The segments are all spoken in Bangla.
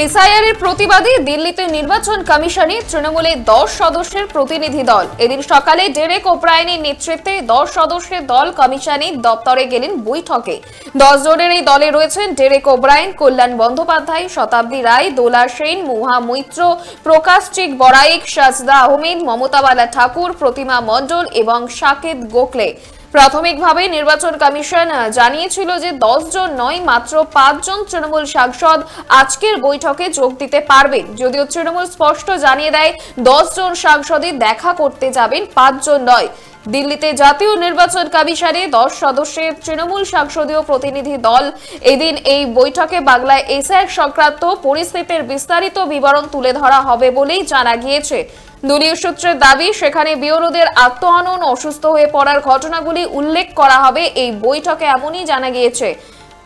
এসআইআর এর প্রতিবাদে দিল্লিতে নির্বাচন কমিশনে তৃণমূলের দশ সদস্যের প্রতিনিধি দল। এদিন সকালে ডেরেক ওব্রায়নের নেতৃত্বে দশ সদস্যের দল কমিশনের দপ্তরে গেলেন বৈঠকে। দশ জনের এই দলে রয়েছেন ডেরেক ওব্রায়ন, কল্যাণ বন্দ্যোপাধ্যায়, শতাব্দী রায় দোলা সেন মুহা মৈত্র, প্রকাশ চিক বড়াইক সাজদা আহমেদ মমতাবালা ঠাকুর, প্রতিমা মণ্ডল এবং সাকেত গোখলে। প্রাথমিকভাবে নির্বাচন কমিশন জানিয়েছিল যে দশ জন নয়, মাত্র পাঁচজন তৃণমূল সাংসদ আজকের বৈঠকে যোগ দিতে পারবেন যদিও তৃণমূল স্পষ্ট জানিয়ে দেয় দশ জন সাংসদই দেখা করতে যাবেন, পাঁচজন নয়। দিল্লিতে জাতীয় নির্বাচন কমিশনে দশ সদস্যের তৃণমূল সংসদীয় প্রতিনিধি দল। এদিন এই বৈঠকে বাংলায় এসআইআর সংক্রান্ত পরিস্থিতির বিস্তারিত বিবরণ তুলে ধরা হবে বলেই জানা গিয়েছে। দলীয় সূত্রের দাবি, সেখানে বিরোধীদের আত্মহনন অসুস্থ হয়ে পড়ার ঘটনাগুলি উল্লেখ করা হবে এই বৈঠকে, এমনই জানা গিয়েছে।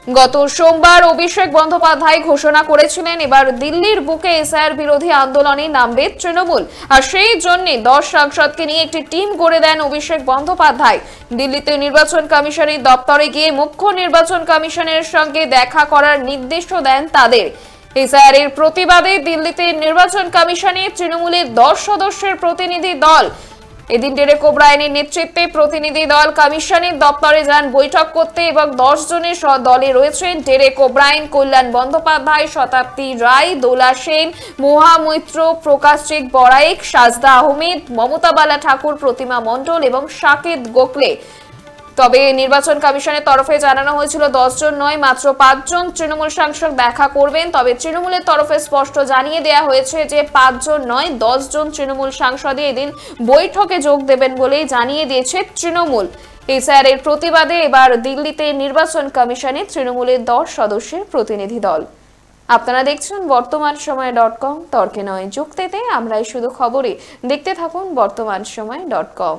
গত সোমবার অভিষেক বন্দ্যোপাধ্যায় ঘোষণা করেছিলেন, এবার দিল্লির বুকে এসআইআর বিরোধী আন্দোলনে নামবে তৃণমূল। আর সেই জন্য দশ সাংসদকে নিয়ে একটি টিম গড়ে দেন অভিষেক বন্দ্যোপাধ্যায়। দিল্লিতে নির্বাচন কমিশনের দপ্তরে গিয়ে মুখ্য নির্বাচন কমিশনের সঙ্গে দেখা করার নির্দেশও দেন তাদের। এসআইআর এর প্রতিবাদে দিল্লিতে নির্বাচন কমিশনে তৃণমূলের দশ সদস্যের প্রতিনিধি দল এদিন ডেরে কোবরায়নের নেতৃত্বে প্রতিনিধি দল কমিশনের দপ্তরে যান বৈঠক করতে এবং দশ জনের দলে রয়েছেন ডেরে কোবরাইন কল্যাণ বন্দ্যোপাধ্যায়, শতাব্দী রায়, দোলা সেন, মহামৈত্র প্রকাশ চেক বড়াইক, সাজদা আহমেদ, মমতা বালা ঠাকুর, প্রতিমা মণ্ডল এবং সাকেত গোখলে। তবে নির্বাচন কমিশনের তরফে জানানো হয়েছিল দশজন নয়, মাত্র পাঁচজন তৃণমূল সাংসদ দেখা করবেন। তবে তৃণমূলের তরফে স্পষ্ট জানিয়ে দেওয়া হয়েছে যে পাঁচজন নয়, দশজন তৃণমূল সাংসদই এদিন বৈঠকে যোগ দেবেন বলেই জানিয়ে দিয়েছে তৃণমূল। এসআর এর প্রতিবাদে এবার দিল্লিতে নির্বাচন কমিশনে তৃণমূলের দশ সদস্যের প্রতিনিধি দল। আপনারা দেখছেন বর্তমান সময় ডট কম, তর্কে নয়, যুক্তিতে আমরাই শুধু খবরে দেখতে থাকুন বর্তমান সময় ডট কম।